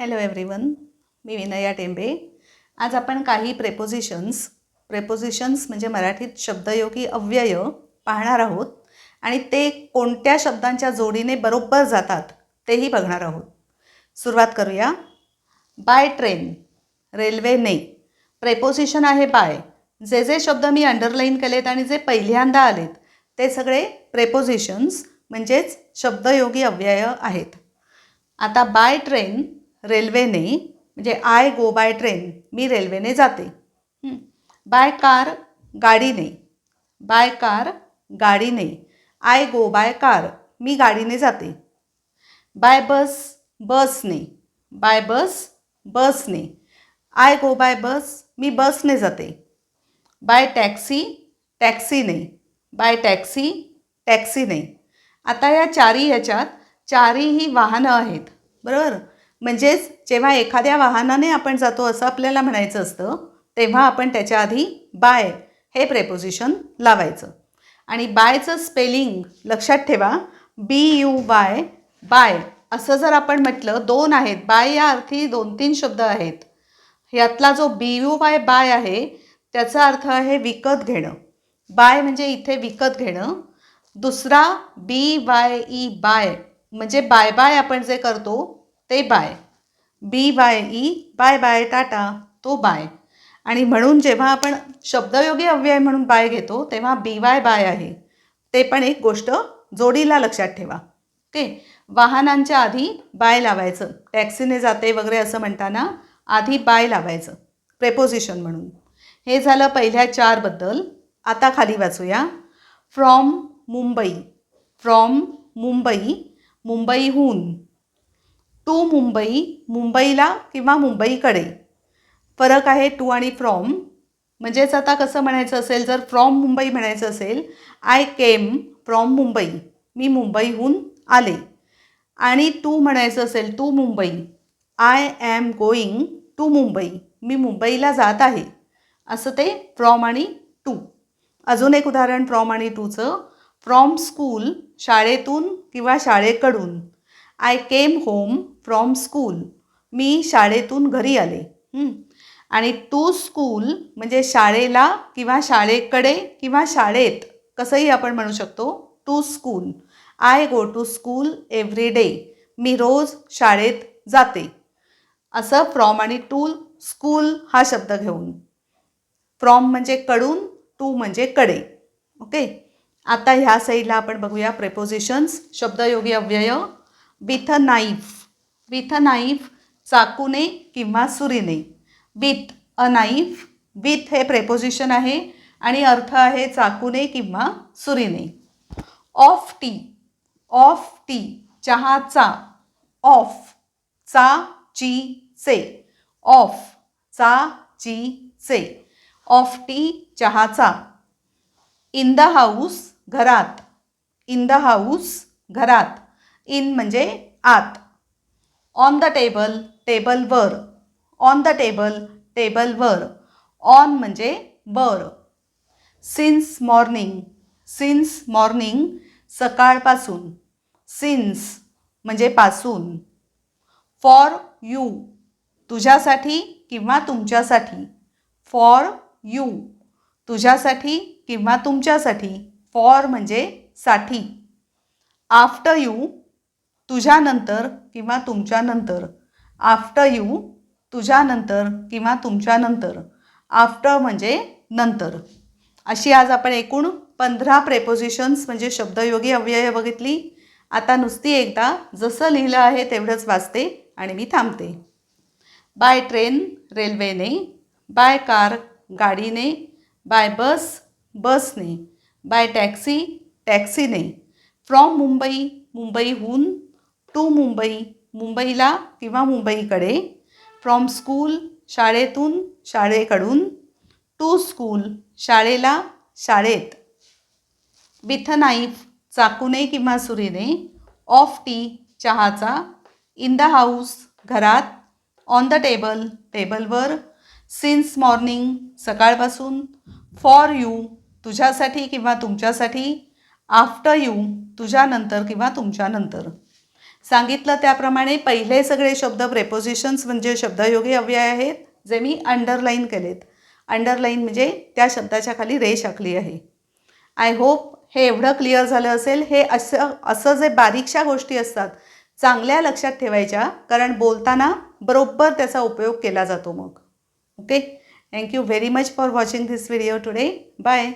Hello everyone मी विनया टेंबे. आज आपण काही प्रेपोजिशन्स प्रेपोजिशन्स म्हणजे मराठीत शब्दयोगी अव्यय पाहणार आहोत आणि ते कोणत्या शब्दांच्या जोडीने बरोबर जातात तेही बघणार आहोत. सुरुवात करूया. बाय ट्रेन रेल्वेने प्रेपोजिशन आहे बाय जे जे शब्द मी अंडरलाईन केलेत आणि जे पहिल्यांदा आलेत ते सगळे प्रेपोजिशन्स म्हणजेच शब्दयोगी अव्यय आहेत. आता बाय ट्रेन रेल्वेने म्हणजे आय गो बाय ट्रेन मी रेल्वेने जाते. बाय कार गाडीने बाय कार गाडीने आय गो बाय कार मी गाडीने जाते. बाय बस बसने बाय बस बसने आय गो बाय बस मी बसने जाते. बाय टॅक्सी टॅक्सीने बाय टॅक्सी टॅक्सीने आता या चारी ह्याच्यात चारीही वाहनं आहेत. बरोबर? म्हणजेच जेव्हा एखाद्या वाहनाने आपण जातो असं आपल्याला म्हणायचं असतं तेव्हा आपण त्याच्या आधी बाय हे प्रेपोजिशन लावायचं. आणि बायचं स्पेलिंग लक्षात ठेवा बी यू वाय बाय. असं जर आपण म्हटलं दोन आहेत बाय या अर्थी दोन तीन शब्द आहेत. यातला जो बी यू वाय बाय आहे त्याचा अर्थ आहे विकत घेणं. बाय म्हणजे इथे विकत घेणं. दुसरा बी वाय ई बाय म्हणजे बाय बाय आपण जे करतो ते bye. B Y E bye bye tata तो बाय. आणि म्हणून जेव्हा आपण शब्दयोगी अव्यय म्हणून बाय घेतो तेव्हा बी वाय बाय आहे. ते पण एक गोष्ट जोडीला लक्षात ठेवा. ओके वाहनांच्या आधी बाय लावायचं. टॅक्सीने जाते वगैरे असं म्हणताना आधी बाय लावायचं. प्रेपोजिशन म्हणून. हे झालं पहिल्या चारबद्दल आता खाली वाचूया. फ्रॉम मुंबई फ्रॉम मुंबई मुंबईहून. टू मुंबई मुंबईला किंवा मुंबईकडे. फरक आहे टू आणि फ्रॉम म्हणजेच आता कसं म्हणायचं असेल जर फ्रॉम मुंबई म्हणायचं असेल आय केम फ्रॉम मुंबई. मी मुंबईहून आले. आणि टू म्हणायचं असेल to Mumbai. I am going to Mumbai. मी मुंबईला जात आहे. असं ते फ्रॉम आणि टू अजून एक उदाहरण फ्रॉम आणि टूचं फ्रॉम स्कूल शाळेतून किंवा शाळेकडून. I came home from school. मी शाळेतून घरी आले. आणि टू स्कूल म्हणजे शाळेला किंवा शाळेकडे किंवा शाळेत कसंही आपण म्हणू शकतो to school. I go to school every day. मी रोज शाळेत जाते. असं फ्रॉम आणि टू स्कूल हा शब्द घेऊन. फ्रॉम म्हणजे कडून टू म्हणजे कडे. ओके? आता ह्या साईडला आपण बघूया प्रेपोजिशन्स शब्दयोगी अव्यय with a knife. With a knife चाकूने किंवा सुरीने. विथ अ नाईफ विथ हे प्रेपोजिशन आहे आणि अर्थ आहे चाकूने किंवा सुरीने. ऑफ टी ऑफ टी चहाचा ऑफ चा ची चे ऑफ चा ची चे ऑफ टी चहाचा इन द हाऊस घरात. इन द हाऊस घरात. इन म्हणजे आत. ऑन द टेबल टेबलवर ऑन द टेबल टेबलवर ऑन म्हणजे वर. सिन्स मॉर्निंग सिन्स मॉर्निंग सकाळपासून. सिन्स म्हणजे पासून. फॉर यू तुझ्यासाठी किंवा तुमच्यासाठी. फॉर यू तुझ्यासाठी किंवा तुमच्यासाठी. फॉर म्हणजे साठी. आफ्टर यू तुझ्यानंतर किंवा तुमच्यानंतर. आफ्टर यू तुझ्यानंतर किंवा तुमच्यानंतर. आफ्टर म्हणजे नंतर. अशी आज आपण एकूण पंधरा प्रेपोजिशन्स म्हणजे शब्दयोगी अव्यय बघितली. आता नुसती एकदा जसं लिहिलं आहे तेवढंच वाचते आणि मी थांबते. बाय ट्रेन रेल्वेने बाय कार गाडीने. बाय बस बसने बाय टॅक्सी टॅक्सीने फ्रॉम मुंबई मुंबईहून टू मुंबई मुंबईला किंवा मुंबईकडे फ्रॉम स्कूल शाळेतून शाळेकडून टू स्कूल शाळेला शाळेत. विथ नाईफ चाकूने किंवा सुरीने ऑफ टी चहाचा इन द हाऊस घरात ऑन द टेबल टेबलवर सिन्स मॉर्निंग सकाळपासून फॉर यू तुझ्यासाठी किंवा तुमच्यासाठी आफ्टर यू तुझ्यानंतर किंवा तुमच्यानंतर. सांगितलं त्याप्रमाणे पहिले सगळे शब्द प्रेपोजिशन्स म्हणजे शब्दयोगी अव्यय आहेत जे मी अंडरलाईन केलेत. अंडरलाईन म्हणजे त्या शब्दाच्या खाली रेष आखली आहे. आय होप हे एवढं क्लिअर झालं असेल. हे असं असं जे बारीकशा गोष्टी असतात चांगल्या लक्षात ठेवायच्या कारण बोलताना बरोबर त्याचा उपयोग केला जातो मग. Okay thank you very much for watching this video today bye